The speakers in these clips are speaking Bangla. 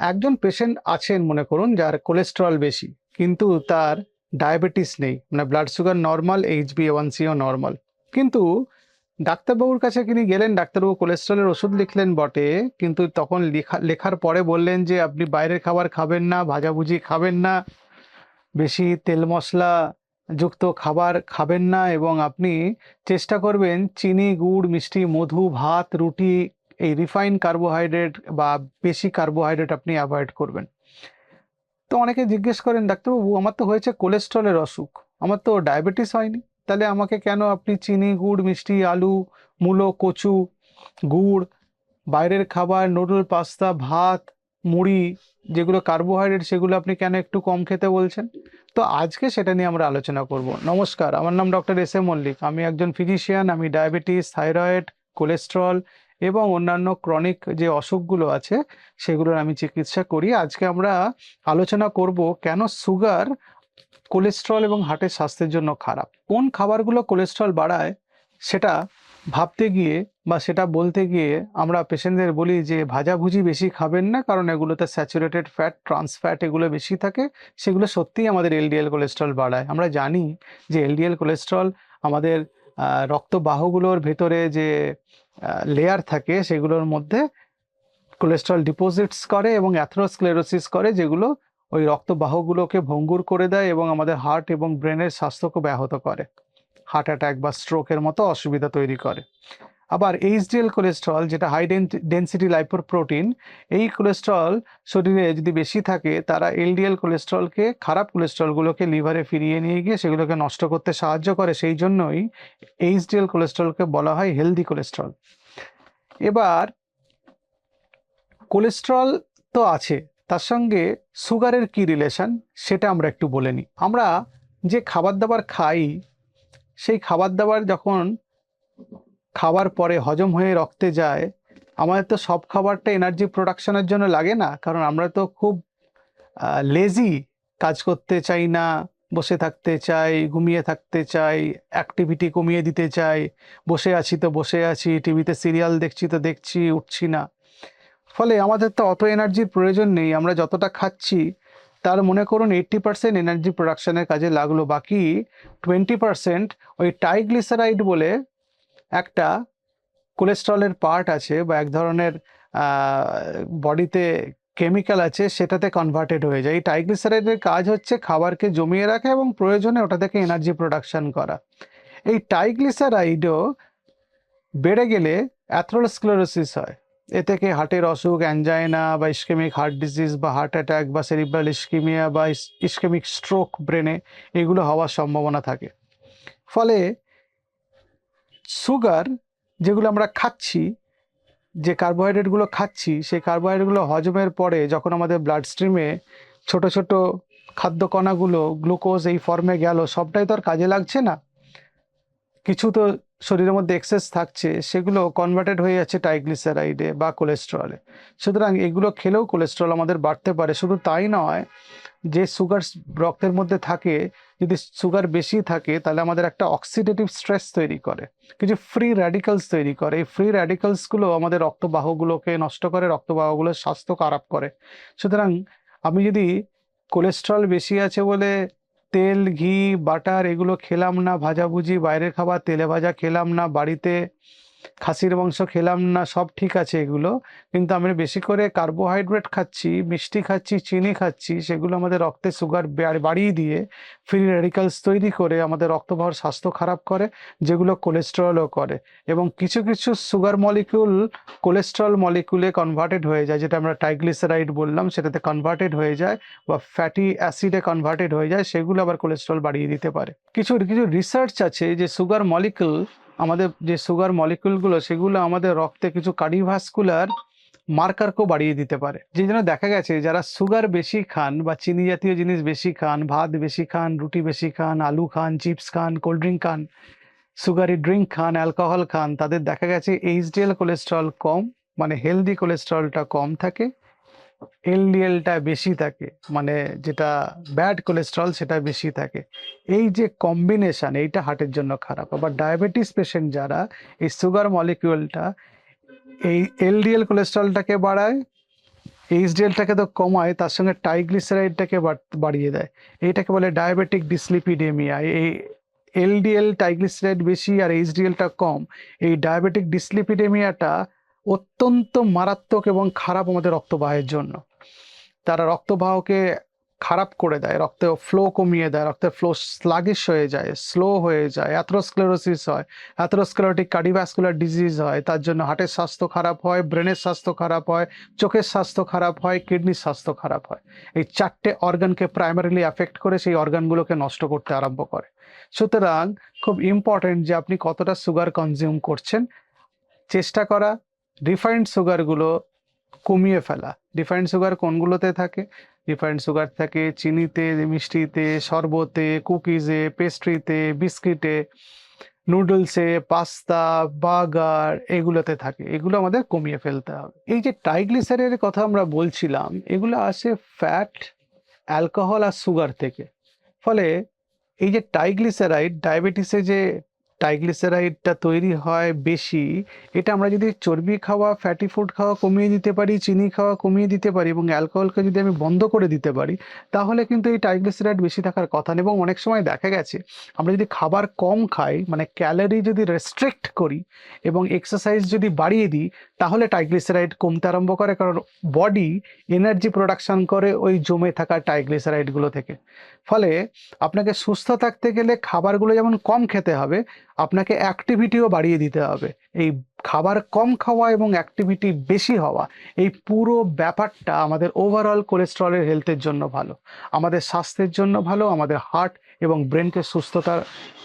একজন পেশেন্ট আছেন, মনে করুন, যার কোলেস্টেরল বেশি, কিন্তু তার ডায়াবেটিস নেই মানে blood sugar normal H B one C normal কিন্তু ডাক্তারবাবুর কাছে তিনি গেলেন, ডাক্তারবাবু কোলেস্ট্রলের ওষুধ লিখলেন বটে, কিন্তু তখন লেখা, লেখার পরে বললেন যে, আপনি বাইরের খাবার খাবেন না, ভাজাভুজি খাবেন না, বেশি তেল মশলা যুক্ত খাবার খাবেন না এবং আপনি চেষ্টা করবেন চিনি, গুড়, মিষ্টি, মধু, ভাত, রুটি এই রিফাইন কার্বোহাইড্রেট বা বেশি কার্বোহাইড্রেট আপনি অ্যাভয়েড করবেন। তো অনেকে জিজ্ঞেস করেন, ডাক্তারবাবু, আমার তো হয়েছে কোলেস্ট্রলের অসুখ। আমার তো ডায়াবেটিস হয়নি। তাহলে আমাকে কেন আপনি চিনি, গুড়, মিষ্টি, আলু, মূলো, কচু, গুড়, বাইরের খাবার নুডল পাস্তা ভাত, মুড়ি, যেগুলো কার্বোহাইড্রেট সেগুলো আপনি কেন একটু কম খেতে বলছেন? তো আজকে সেটা নিয়ে আমরা আলোচনা করব। নমস্কার, আমার নাম ডক্টর এস এ মল্লিক। আমি একজন ফিজিশিয়ান আমি ডায়াবেটিস থাইরয়েড কোলেস্ট্রল এবং অন্যান্য ক্রনিক যে অসুখগুলো আছে, সেগুলোর আমি চিকিৎসা করি। আজকে আমরা আলোচনা করব কেন সুগার কোলেস্ট্রল এবং হার্টের স্বাস্থ্যের জন্য খারাপ। কোন খাবারগুলো কোলেস্ট্রল বাড়ায়, সেটা ভাবতে গিয়ে বা সেটা বলতে গিয়ে আমরা পেশেন্টদের বলি যে, ভাজাভুজি বেশি খাবেন না, কারণ এগুলোতে স্যাচুরেটেড ফ্যাট ট্রান্স ফ্যাট এগুলো বেশি থাকে। সেগুলো সত্যিই আমাদের এলডিএল কোলেস্ট্রল বাড়ায়। আমরা জানি যে এলডিএল কোলেস্ট্রল আমাদের রক্তবাহগুলোর ভেতরে যে লেয়ার থাকে সেগুলোর মধ্যে কোলেস্ট্রল ডিপোজিটস করে এবং অ্যাথ্রোস্ক্লেরোসিস করে, যেগুলো ওই রক্তবাহগুলোকে ভঙ্গুর করে দেয় এবং আমাদের হার্ট এবং ব্রেনের স্বাস্থ্যকে ব্যাহত করে। হার্ট অ্যাটাক বা স্ট্রোকের মতো অসুবিধা তৈরি করে। আবার এইচডিএল কোলেস্ট্রল যেটা হাই ডেন্সিটি লাইপোপ্রোটিন এই কোলেস্ট্রল শরীরে যদি বেশি থাকে, তারা এলডিএল কোলেস্ট্রলকে খারাপ কোলেস্ট্রলগুলোকে লিভারে ফিরিয়ে নিয়ে গিয়ে সেগুলোকে নষ্ট করতে সাহায্য করে, সেই জন্যই এইচডিএল কোলেস্ট্রলকে বলা হয় হেলদি কোলেস্ট্রল এবার কোলেস্ট্রল তো আছে, তার সঙ্গে সুগারের কি রিলেশন সেটা আমরা একটু বলে নিই। আমরা যে খাবার দাবার খাই, সেই খাবার দাবার যখন খাবার পরে হজম হয়ে রক্তে যায়, আমাদের তো সব খাবারটা এনার্জি প্রোডাকশনের জন্য লাগে না, কারণ আমরা তো খুব লেজি কাজ করতে চাই না, বসে থাকতে চাই, ঘুমিয়ে থাকতে চাই অ্যাক্টিভিটি কমিয়ে দিতে চাই, বসে আছি তো বসে আছি টিভিতে সিরিয়াল দেখছি তো দেখছি, উঠছি না। ফলে আমাদের তো অত এনার্জির প্রয়োজন নেই, আমরা যতটা খাচ্ছি, তার মনে করুন এইট্টি পার্সেন্ট এনার্জি প্রোডাকশনের কাজে লাগল, বাকি টোয়েন্টি পার্সেন্ট ওই টাইগ্লিসারাইড বলে একটা কোলেস্ট্রলের পার্ট আছে বা এক ধরনের বডিতে কেমিক্যাল আছে, সেটাতে কনভার্টেড হয়ে যায়। এই টাইগ্লিসারাইডের কাজ হচ্ছে খাবারকে জমিয়ে রাখা এবং প্রয়োজনে ওটা থেকে এনার্জি প্রোডাকশন করা। এই টাইগ্লিসারাইডও বেড়ে গেলে অ্যাথ্রোস্ক্লেরোসিস হয়। এ থেকে হার্টের অসুখ অ্যাঞ্জাইনা বা ইস্কেমিক হার্ট ডিজিজ বা হার্ট অ্যাটাক বা সেরিব্রাল ইস্কিমিয়া বা ইস্কেমিক স্ট্রোক ব্রেনে এগুলো হওয়ার সম্ভাবনা থাকে। ফলে সুগার যেগুলো আমরা খাচ্ছি, যে কার্বোহাইড্রেটগুলো খাচ্ছি, সেই কার্বোহাইড্রেটগুলো হজমের পরে যখন আমাদের ব্লাড স্ট্রিমে ছোট ছোট খাদ্য কণাগুলো গ্লুকোজ এই ফর্মে গেল, সবটাই তো আর কাজে লাগছে না। কিছু তো শরীরের মধ্যে এক্সেস থাকছে, সেগুলো কনভার্টেড হয়ে যাচ্ছে ট্রাইগ্লিসারাইডে বা কোলেস্ট্রলে সুতরাং এগুলো খেলেও কোলেস্ট্রল আমাদের বাড়তে পারে। শুধু তাই নয়, যে সুগার রক্তের মধ্যে থাকে, যদি সুগার বেশি থাকে, তাহলে আমাদের একটা অক্সিডেটিভ স্ট্রেস তৈরি করে। কিছু ফ্রি র্যাডিক্যালস তৈরি করে। এই ফ্রি র্যাডিক্যালসগুলো আমাদের রক্তবাহগুলোকে নষ্ট করে, রক্তবাহগুলোর স্বাস্থ্য খারাপ করে। সুতরাং আমি যদি কোলেস্ট্রল বেশি আছে বলে তেল ঘি বাটার এগুলো খেলাম না ভাজাভুজি বাইরের খাবার তেলে ভাজা খেলাম না বাড়িতে খাসির মাংস খেলাম না, সব ঠিক আছে এগুলো। কিন্তু আমরা বেশি করে কার্বোহাইড্রেট খাচ্ছি, মিষ্টি খাচ্ছি, চিনি খাচ্ছি, সেগুলো আমাদের রক্তে সুগার বাড়িয়ে দিয়ে ফ্রি রেডিক্যালস তৈরি করে আমাদের রক্তবাহর স্বাস্থ্য খারাপ করে, যেগুলো কোলেস্টেরলও করে। এবং কিছু কিছু সুগার মলিকিউল কোলেস্ট্রল মলিকুলে কনভার্টেড হয়ে যায়, যেটা আমরা ট্রাইগ্লিসারাইড বললাম, সেটাতে কনভার্টেড হয়ে যায় বা ফ্যাটি অ্যাসিডে কনভার্টেড হয়ে যায়, সেগুলো আবার কোলেস্ট্রল বাড়িয়ে দিতে পারে। কিছু কিছু রিসার্চ আছে যে সুগার মলিকুল আমাদের যে সুগার মলিকুলগুলো সেগুলো আমাদের রক্তে কিছু কার্ডিওভাস্কুলার মার্কারকেও বাড়িয়ে দিতে পারে। যে জন্য দেখা গেছে, যারা সুগার বেশি খান বা চিনি জাতীয় জিনিস বেশি খান, ভাত বেশি খান, রুটি বেশি খান, আলু খান চিপস খান কোল্ড ড্রিঙ্ক খান সুগারি ড্রিঙ্ক খান অ্যালকোহল খান, তাদের দেখা গেছে এইচডিএল কোলেস্ট্রল কম মানে হেলদি কোলেস্ট্রলটা কম থাকে। এলডিএলটা বেশি থাকে মানে যেটা ব্যাড কোলেস্ট্রল সেটা বেশি থাকে। এই যে কম্বিনেশন এইটা হার্টের জন্য খারাপ। আবার ডায়াবেটিস পেশেন্ট যারা, এই সুগার মলিকিউলটা এই এলডিএল কোলেস্ট্রলটাকে বাড়ায় এইচডিএলটাকে তো কমায়, তার সঙ্গে ট্রাইগ্লিসারাইডটাকে বাড়িয়ে দেয়। এইটাকে বলে ডায়াবেটিক ডিসলিপিডেমিয়া এই এলডিএল ট্রাইগ্লিসারাইড বেশি আর এইচডিএলটা কম। এই ডায়াবেটিক ডিসলিপিডেমিয়াটা অত্যন্ত মারাত্মক এবং খারাপ আমাদের রক্তবাহের জন্য। তারা রক্তবাহকে খারাপ করে দেয়, রক্তে ফ্লো কমিয়ে দেয় রক্তের ফ্লো স্লাগিশ হয়ে যায় স্লো হয়ে যায় অ্যাথ্রোস্ক্লেরোসিস হয় অ্যাথ্রোস্ক্লেরোটিক কার্ডিভাস্কুলার ডিজিজ হয়, তার জন্য হার্টের স্বাস্থ্য খারাপ হয় ব্রেনের স্বাস্থ্য খারাপ হয়, চোখের স্বাস্থ্য খারাপ হয় কিডনির স্বাস্থ্য খারাপ হয়। এই চারটে অর্গানকে প্রাইমারিলি অ্যাফেক্ট করে সেই অর্গানগুলোকে নষ্ট করতে আরম্ভ করে। সুতরাং খুব ইম্পর্টেন্ট যে আপনি কতটা সুগার কনজিউম করছেন। চেষ্টা করা রিফাইন্ড সুগারগুলো কমিয়ে ফেলা। রিফাইন্ড সুগার কোনগুলোতে থাকে? রিফাইন্ড সুগার থাকে চিনিতে, মিষ্টিতে, শরবতে, কুকিজে পেস্ট্রিতে বিস্কিটে নুডলসে পাস্তা, বার্গার এগুলোতে থাকে। এগুলো আমাদের কমিয়ে ফেলতে হবে। এই যে ট্রাইগ্লিসারের কথা আমরা বলছিলাম, এগুলো আসে ফ্যাট অ্যালকোহল আর সুগার থেকে। ফলে এই যে ট্রাইগ্লিসারাইড ডায়াবেটিসে যে ট্রাইগ্লিসারাইডটা তৈরি হয় বেশি। এটা আমরা যদি চর্বি খাওয়া ফ্যাটি ফুড খাওয়া কমিয়ে দিতে পারি, চিনি খাওয়া কমিয়ে দিতে পারি এবং অ্যালকোহলকে যদি আমি বন্ধ করে দিতে পারি, তাহলে কিন্তু এই ট্রাইগ্লিসারাইড বেশি থাকার কথা না। এবং অনেক সময় দেখা গেছে, আমরা যদি খাবার কম খাই মানে ক্যালোরি যদি রেস্ট্রিক্ট করি এবং এক্সারসাইজ যদি বাড়িয়ে দিই, তাহলে ট্রাইগ্লিসারাইড কমতে আরম্ভ করে। কারণ বডি এনার্জি প্রোডাকশন করে ওই জমে থাকা ট্রাইগ্লিসারাইডগুলো থেকে। ফলে আপনাকে সুস্থ থাকতে গেলে খাবারগুলো যেমন কম খেতে হবে আপনাকে অ্যাক্টিভিটিও বাড়িয়ে দিতে হবে। এই খাবার কম খাওয়া এবং অ্যাক্টিভিটি বেশি হওয়া, এই পুরো ব্যাপারটা আমাদের ওভারঅল কোলেস্ট্রলের হেলথের জন্য ভালো। আমাদের স্বাস্থ্যের জন্য ভালো, আমাদের হার্ট এবং ব্রেনকে সুস্থতার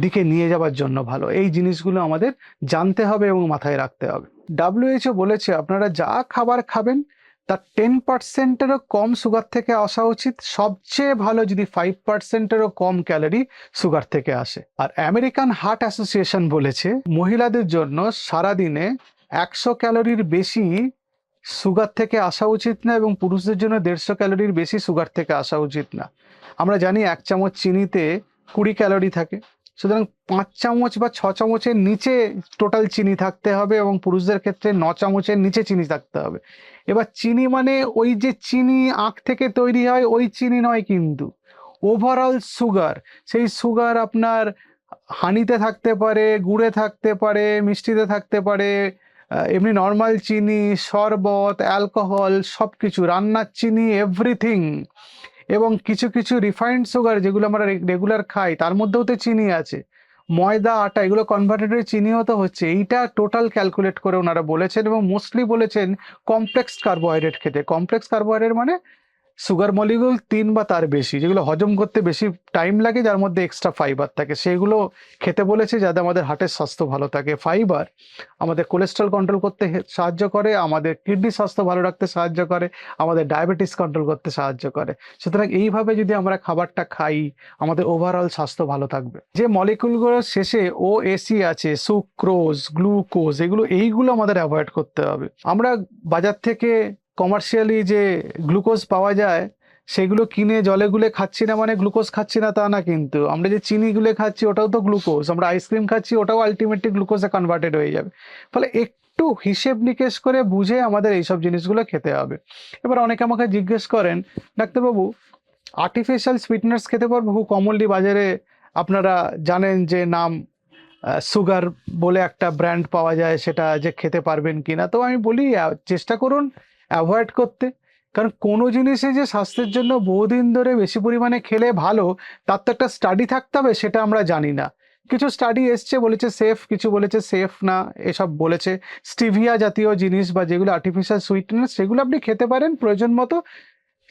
দিকে নিয়ে যাওয়ার জন্য ভালো। এই জিনিসগুলো আমাদের জানতে হবে এবং মাথায় রাখতে হবে। ডাব্লিউএইচও বলেছে, আপনারা যা খাবার খাবেন তার টেন পার্সেন্টেরও কম সুগার থেকে আসা উচিত। সবচেয়ে ভালো যদি ফাইভ পার্সেন্টেরও কম ক্যালোরি সুগার থেকে আসে। আর আমেরিকান হার্ট অ্যাসোসিয়েশন বলেছে, মহিলাদের জন্য সারাদিনে একশো ক্যালোরির বেশি সুগার থেকে আসা উচিত না এবং পুরুষদের জন্য দেড়শো ক্যালোরির বেশি সুগার থেকে আসা উচিত না। আমরা জানি এক চামচ চিনিতে কুড়ি ক্যালোরি থাকে। সুতরাং পাঁচ চামচ বা ছ চামচের নিচে টোটাল চিনি থাকতে হবে এবং পুরুষদের ক্ষেত্রে ন চামচের নিচে চিনি থাকতে হবে। এবার চিনি মানে ওই যে চিনি আখ থেকে তৈরি হয়, ওই চিনি নয় কিন্তু। ওভারঅল সুগার সেই সুগার আপনার হানিতে থাকতে পারে, গুড়ে থাকতে পারে, মিষ্টিতে থাকতে পারে এমনি নর্মাল চিনি, শরবত অ্যালকোহল সব কিছু রান্নার চিনি এভরিথিং এবং কিছু কিছু রিফাইন্ড সুগার যেগুলো আমরা রেগুলার খাই, তার মধ্যেও তো চিনি আছে। ময়দা, আটা, এগুলো কনভার্টেড হয়ে চিনিও তো হচ্ছে, এইটা টোটাল ক্যালকুলেট করে ওনারা বলেছেন এবং মোস্টলি বলেছেন কমপ্লেক্স কার্বোহাইড্রেট খেতে। কমপ্লেক্স কার্বোহাইড্রেট মানে সুগার মলিকুল তিন বা তার বেশি, যেগুলো হজম করতে বেশি টাইম লাগে, যার মধ্যে এক্সট্রা ফাইবার থাকে। সেগুলো খেতে বলেছে যাতে আমাদের হার্টের স্বাস্থ্য ভালো থাকে। ফাইবার আমাদের কোলেস্ট্রল কন্ট্রোল করতে সাহায্য করে, আমাদের কিডনি স্বাস্থ্য ভালো রাখতে সাহায্য করে, আমাদের ডায়াবেটিস কন্ট্রোল করতে সাহায্য করে। সুতরাং এইভাবে যদি আমরা খাবারটা খাই, আমাদের ওভারঅল স্বাস্থ্য ভালো থাকবে। যে মলিকুলগুলোর শেষে ও এসি আছে সুক্রোজ গ্লুকোজ এগুলো, এইগুলো আমাদের অ্যাভয়েড করতে হবে। আমরা বাজার থেকে কমার্শিয়ালি যে গ্লুকোজ পাওয়া যায়, সেগুলো কিনে জলে গুলে খাচ্ছি না মানে গ্লুকোজ খাচ্ছি না তা না কিন্তু। আমরা যে চিনি গুলে খাচ্ছি ওটাও তো গ্লুকোজ আমরা আইসক্রিম খাচ্ছি ওটাও আলটিমেটলি গ্লুকোজে কনভার্টেড হয়ে যাবে। ফলে একটু হিসেব নিকেশ করে বুঝে আমাদের এইসব জিনিসগুলো খেতে হবে। এবার অনেকে আমাকে জিজ্ঞেস করেন, ডাক্তারবাবু আর্টিফিশিয়াল সুইটনার্স খেতে পারব? খুব কমনলি বাজারে আপনারা জানেন যে নাম সুগার বলে একটা ব্র্যান্ড পাওয়া যায়, সেটা যে খেতে পারবেন কিনা। তো আমি বলি চেষ্টা করুন অ্যাভয়েড করতে। কারণ কোনো জিনিসে যে স্বাস্থ্যের জন্য বহুদিন ধরে বেশি পরিমাণে খেলে ভালো, তার তো একটা স্টাডি থাকতে হবে সেটা আমরা জানি না। কিছু স্টাডি এসছে বলেছে সেফ কিছু বলেছে সেফ না, এসব বলেছে। স্টিভিয়া জাতীয় জিনিস বা যেগুলো আর্টিফিশিয়াল সুইটনেস সেগুলো আপনি খেতে পারেন প্রয়োজন মতো।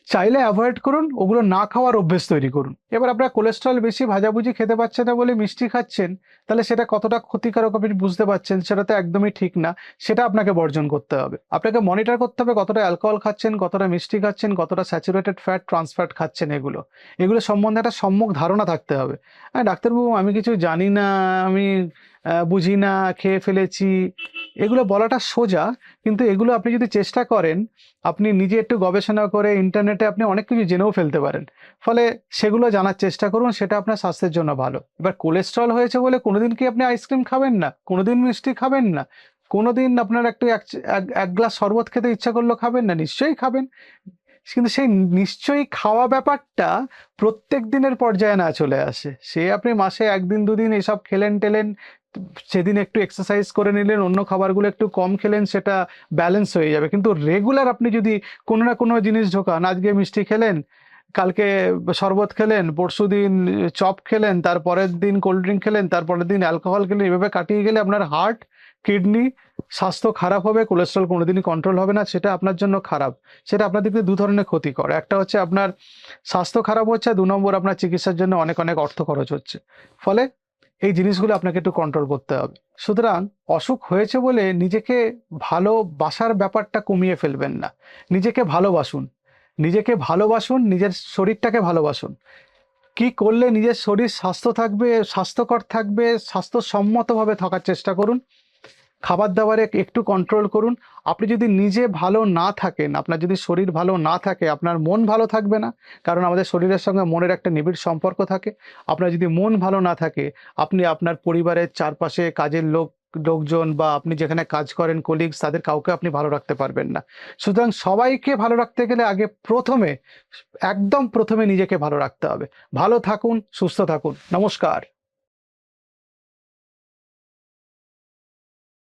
চাইলে অ্যাভয়েড করুন, ওগুলো না খাওয়ার অভ্যেস তৈরি করুন। এবার আপনার কোলেস্ট্রল বেশি ভাজাভুজি খেতে পাচ্ছেন না বলে মিষ্টি খাচ্ছেন, তাহলে সেটা কতটা ক্ষতিকারক আপনি বুঝতে পারছেন সেটা তো একদমই ঠিক না, সেটা আপনাকে বর্জন করতে হবে। আপনাকে মনিটর করতে হবে কতটা অ্যালকোহল খাচ্ছেন, কতটা মিষ্টি খাচ্ছেন, কতটা স্যাচুরেটেড ফ্যাট ট্রান্সফ্যাট খাচ্ছেন এগুলো। এগুলো সম্বন্ধে একটা সম্যক ধারণা থাকতে হবে। হ্যাঁ ডাক্তারবাবু, আমি কিছু জানি না, আমি বুঝি না, খেয়ে ফেলেছি। এগুলো বলাটা সোজা, কিন্তু এগুলো আপনি যদি চেষ্টা করেন, আপনি নিজে একটু গবেষণা করে ইন্টারনেটে আপনি অনেক কিছু জেনেও ফেলতে পারেন। ফলে সেগুলো জানার চেষ্টা করুন, সেটা আপনার স্বাস্থ্যের জন্য ভালো। এবার কোলেস্ট্রল হয়েছে বলে কোনোদিন কি আপনি আইসক্রিম খাবেন না? কোনোদিন মিষ্টি খাবেন না? কোনোদিন আপনার একটু এক গ্লাস শরবত খেতে ইচ্ছা করল খাবেন না? নিশ্চয়ই খাবেন। কিন্তু সেই নিশ্চয়ই খাওয়া ব্যাপারটা প্রত্যেক দিনের পর্যায়ে না চলে আসে। সে আপনি মাসে একদিন, দুদিন এসব খেলেন টেলেন সেদিন একটু এক্সারসাইজ করে নিলেন, অন্য খাবারগুলো একটু কম খেলেন, সেটা ব্যালেন্স হয়ে যাবে। কিন্তু রেগুলার আপনি যদি কোনো না কোনো জিনিস ঢোকান, আজকে মিষ্টি খেলেন, কালকে শরবত খেলেন পরশু দিন চপ খেলেন তারপরের দিন কোল্ড ড্রিঙ্ক খেলেন তারপরের দিন অ্যালকোহল খেলেন, এভাবে কাটিয়ে গেলে আপনার হার্ট কিডনি স্বাস্থ্য খারাপ হবে কোলেস্ট্রল কোনোদিনই কন্ট্রোল হবে না, সেটা আপনার জন্য খারাপ। সেটা আপনার দিক দু ধরনের ক্ষতি করে একটা হচ্ছে আপনার স্বাস্থ্য খারাপ হচ্ছে দু নম্বর আপনার চিকিৎসার জন্য অনেক অনেক অর্থ খরচ হচ্ছে। ফলে এই জিনিসগুলো আপনাকে একটু কন্ট্রোল করতে হবে। সুতরাং অসুখ হয়েছে বলে নিজেকে ভালোবাসার ব্যাপারটা কমিয়ে ফেলবেন না। নিজেকে ভালোবাসুন। নিজেকে ভালোবাসুন, নিজের শরীরটাকে ভালোবাসুন। কি করলে নিজের শরীর স্বাস্থ্য থাকবে, স্বাস্থ্যকর থাকবে, স্বাস্থ্যসম্মতভাবে থাকার চেষ্টা করুন। খাবার দাবারে একটু কন্ট্রোল করুন। আপনি যদি নিজে ভালো না থাকেন, আপনার যদি শরীর ভালো না থাকে, আপনার মন ভালো থাকবে না। কারণ আমাদের শরীরের সঙ্গে মনের একটা নিবিড় সম্পর্ক থাকে। আপনার যদি মন ভালো না থাকে, আপনি আপনার পরিবারের চারপাশে কাজের লোক, লোকজন বা আপনি যেখানে কাজ করেন কলিগস তাদের কাউকে আপনি ভালো রাখতে পারবেন না। সুতরাং সবাইকে ভালো রাখতে গেলে আগে প্রথমে, একদম প্রথমে নিজেকে ভালো রাখতে হবে। ভালো থাকুন, সুস্থ থাকুন। নমস্কার।